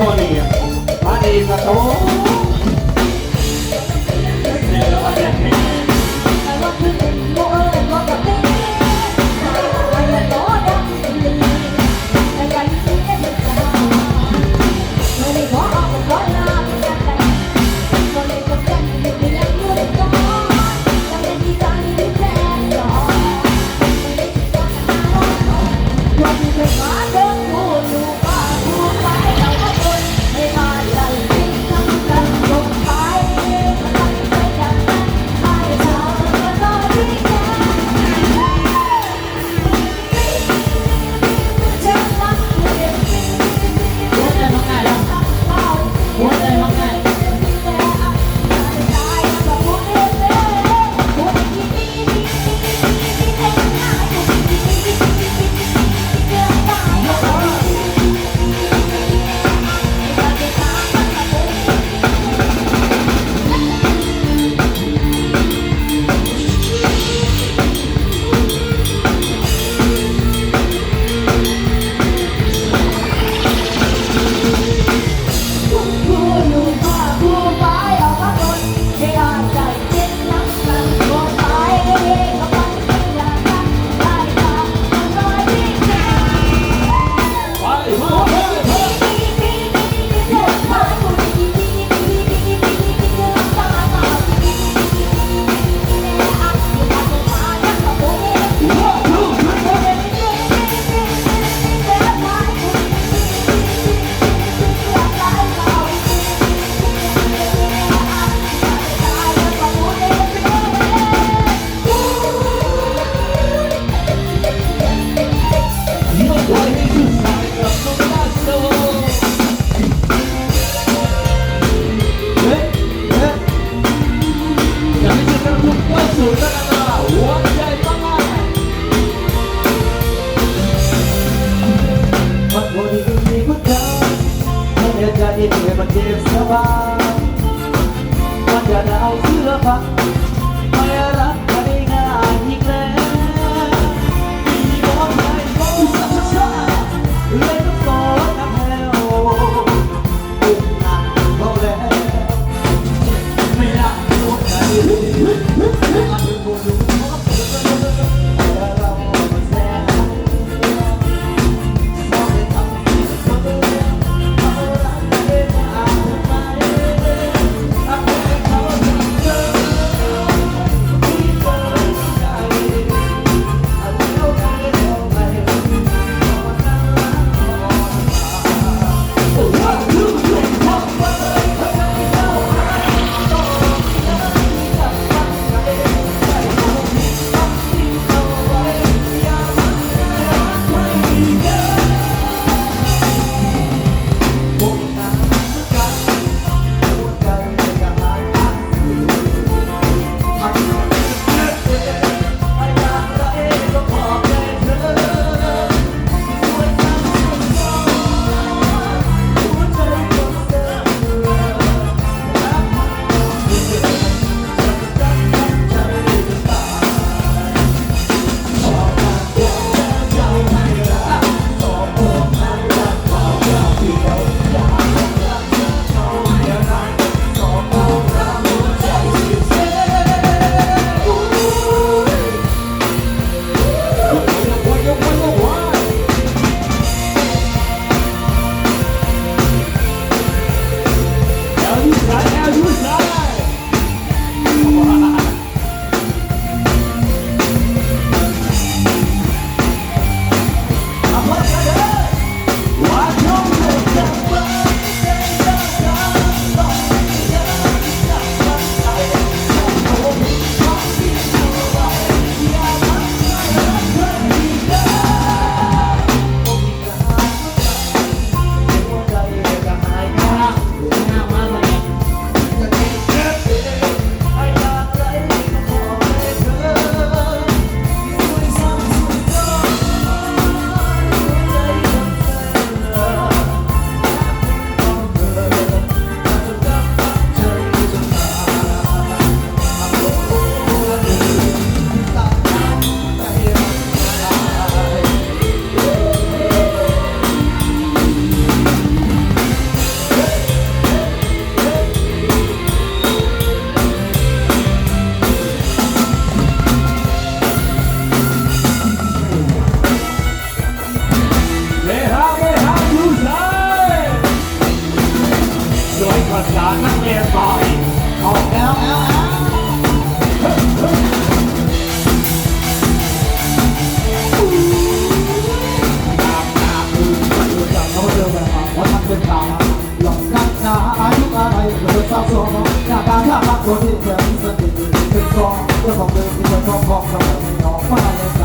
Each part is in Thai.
พ่นี่มาดีสัะโตเดี๋ยวเราจะก็แบบ I would not. นักเรียนต่อยออกแล้วหลอกนักนาอายุอะไรเกิดคามสงหน้าตาท่าทางคนที่เหมือนสนิทเป็นกองเรื่องของเดิมที่จะต้องบอกเราไม่ออกมาเลย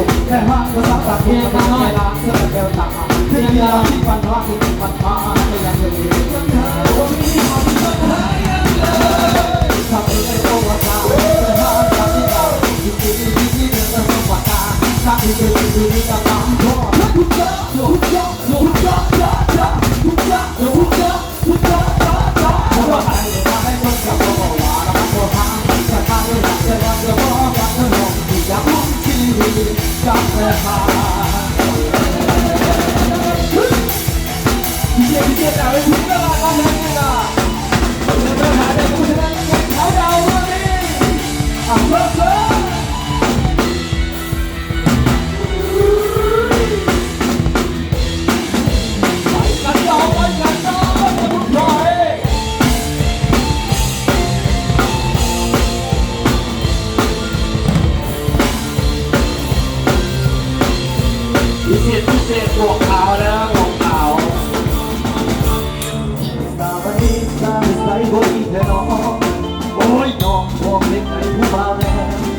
ุขแค่ห้างภาษาตะเพียบน้อยลางเสื้อเดลวตาที่ยังราที่ปันรักที่ปันมาไม่ยังยืนนี้มัเธอยังเลยทำให้โตวตาเธอหามทเราที่ที่ที่ที่เธอต้องวตาถ้าอีกที่ที่เธอรักอย่าทุกอย่ 思い出の思いのもう出なまれ